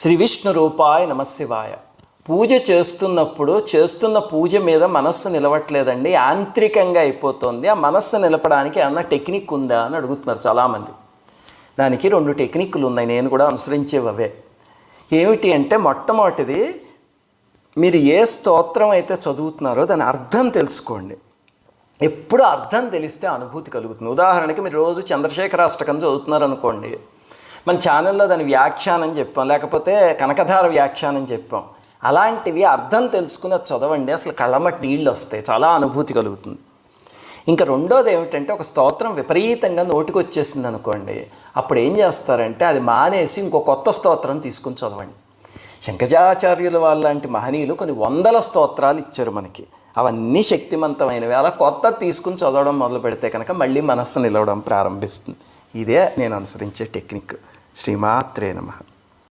శ్రీ విష్ణు రూపాయ నమశివాయ. పూజ చేస్తున్నప్పుడు చేస్తున్న పూజ మీద మనస్సు నిలవట్లేదండి యాంత్రికంగా అయిపోతుంది. ఆ మనస్సు నిలపడానికి ఏమన్నా టెక్నిక్ ఉందా అని అడుగుతున్నారు చాలామంది. దానికి రెండు టెక్నిక్లు ఉన్నాయి నేను కూడా అనుసరించేవే అవే ఏమిటి అంటే మొట్టమొదటిది మీరు ఏ స్తోత్రం అయితే చదువుతున్నారో దాని అర్థం తెలుసుకోండి. ఎప్పుడు అర్థం తెలిస్తే అనుభూతి కలుగుతుంది. ఉదాహరణకి మీరు రోజు చంద్రశేఖరాష్టకం చదువుతున్నారు అనుకోండి మన ఛానల్లో దాని వ్యాఖ్యానం చెప్పాం లేకపోతే కనకధార వ్యాఖ్యానం చెప్పాం. అలాంటివి అర్థం తెలుసుకుని అది చదవండి. అసలు కళ్ళమట్టి నీళ్ళు వస్తాయి చాలా అనుభూతి కలుగుతుంది. ఇంకా రెండోది ఏమిటంటే ఒక స్తోత్రం విపరీతంగా నోటికి వచ్చేసింది అనుకోండి అప్పుడు ఏం చేస్తారంటే అది మానేసి ఇంకో కొత్త స్తోత్రం తీసుకుని చదవండి. శంకజాచార్యుల వాళ్ళంటి మహనీయులు కొన్ని వందల స్తోత్రాలు ఇచ్చారు మనకి. అవన్నీ శక్తివంతమైనవి అలా కొత్త తీసుకుని చదవడం మొదలు పెడితే కనుక మళ్ళీ మనస్సు నిలవడం ప్రారంభిస్తుంది. ఇదే నేను అనుసరించే టెక్నిక్. శ్రీమాత్రే నమః.